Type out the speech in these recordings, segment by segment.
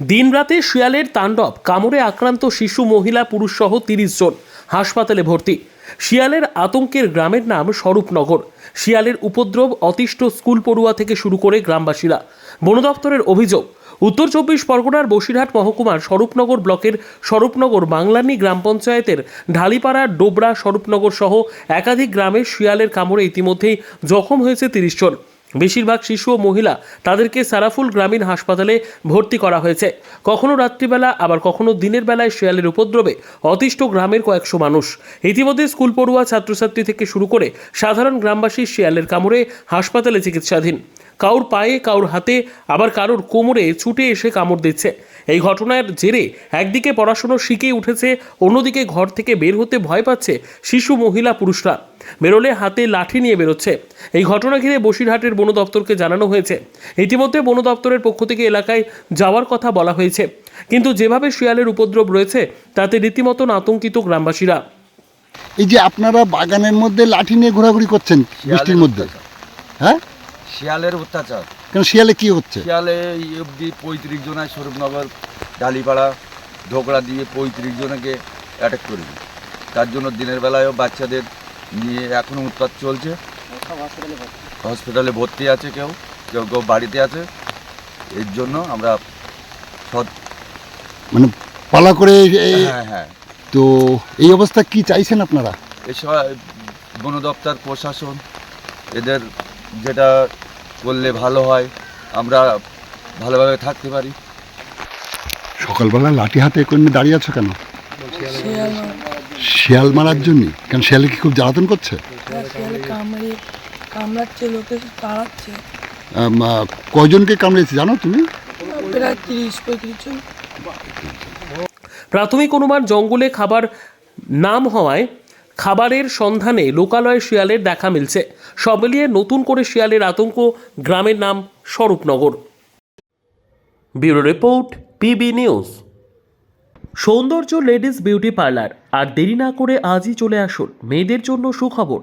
দিনরাতে শিয়ালের তাণ্ডব, কামড়ে আক্রান্ত শিশু, মহিলা, পুরুষ সহ তিরিশ জন হাসপাতালে ভর্তি। শিয়ালের আতঙ্কের গ্রামের নাম স্বরূপনগর। শিয়ালের উপদ্রব অতিষ্ঠ স্কুল পড়ুয়া থেকে শুরু করে গ্রামবাসীরা। বন দপ্তরের অভিযোগ, উত্তর চব্বিশ পরগনার বসিরহাট মহকুমার স্বরূপনগর ব্লকের স্বরূপনগর বাংলানি গ্রাম পঞ্চায়েতের ঢালিপাড়া ডোবরা স্বরূপনগর সহ একাধিক গ্রামে শিয়ালের কামড়ে ইতিমধ্যেই জখম হয়েছে তিরিশ জন। বেশিরভাগ শিশু ও মহিলা তাদেরকে সারাফুল গ্রামীণ হাসপাতালে ভর্তি করা হয়েছে। কখনো রাত্রিবেলা, আবার কখনো দিনের বেলায় শেয়ালের উপদ্রবে অতিষ্ঠ গ্রামের কয়েকশো মানুষ। ইতিমধ্যে স্কুল পড়ুয়া ছাত্রছাত্রী থেকে শুরু করে সাধারণ গ্রামবাসী শেয়ালের কামড়ে হাসপাতালে চিকিৎসাধীন। কাউর পায়ে কাউর হাতে আবার কারোর কোমরে ছুটে এসে কামড় দিচ্ছে। এই ঘটনার জেরে একদিকে পড়াশুনো শিখে উঠেছে অন্যদিকে ঘর থেকে বের হতে ভয় পাচ্ছে শিশু মহিলা পুরুষরা। বেরোলে হাতে লাঠি নিয়ে বেরোচ্ছে। এই ঘটনা ঘিরে বসিরহাটের বন দপ্তরকে জানানো হয়েছে। ইতিমধ্যে বন দপ্তরের পক্ষ থেকে এলাকায় যাওয়ার কথা বলা হয়েছে। কিন্তু যেভাবে শিয়ালের উপদ্রব রয়েছে তাতে রীতিমতন আতঙ্কিত গ্রামবাসীরা। এই যে আপনারা বাগানের মধ্যে লাঠি নিয়ে ঘোরাঘুরি করছেন বৃষ্টির মধ্যে। হ্যাঁ? শিয়ালের অত্যাচার। কেন শিয়ালে কি হচ্ছে? শিয়ালে এই অবধি পঁয়ত্রিশ জনায় স্বরূপনগর ডালিপাড়া ঢোকরা দিয়ে পঁয়ত্রিশ জনকে অ্যাটাক করবে তার জন্য দিনের বেলায়ও বাচ্চাদের নিয়ে এখনও উৎপাত চলছে। হসপিটালে ভর্তি আছে কেউ কেউ কেউ বাড়িতে আছে। এর জন্য আমরা সৎ মানে পালা করে এই- হ্যাঁ হ্যাঁ তো এই অবস্থা কি চাইছেন আপনারা? এসব বন দপ্তর প্রশাসন এদের যেটা করলে ভালো হয় আমরা ভালোভাবে থাকতে পারি। সকালবেলা লাঠি হাতে করে দাঁড়িয়ে আছো কেন? শিয়াল মারার জন্য? কেন শিয়ালে কি খুব জ্বালাতন করছে? কামড়াচ্ছে লোকে তাড়াচ্ছে। কয়জনকে কামড়েছে জানো তুমি? প্রায় তিরিশ পঁয়ত্রিশ জন। প্রাথমিক অনুমান জঙ্গলে খাবার নাম হওয়ায় খাবারের সন্ধানে লোকালয় শিয়ালের দেখা মিলছে। সব মিলিয়ে নতুন করে শিয়ালের আতঙ্ক গ্রামের নাম Swarupnagar. Bureau report, PB news. Soundarya ladies beauty parlour, আর দেরি না করে আজই চলে আসুন। মেয়েদের জন্য সুখবর।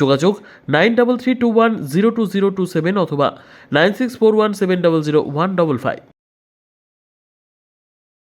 যোগাযোগ nine double three two one zero two zero two seven অথবা nine six four one seven double zero one double five.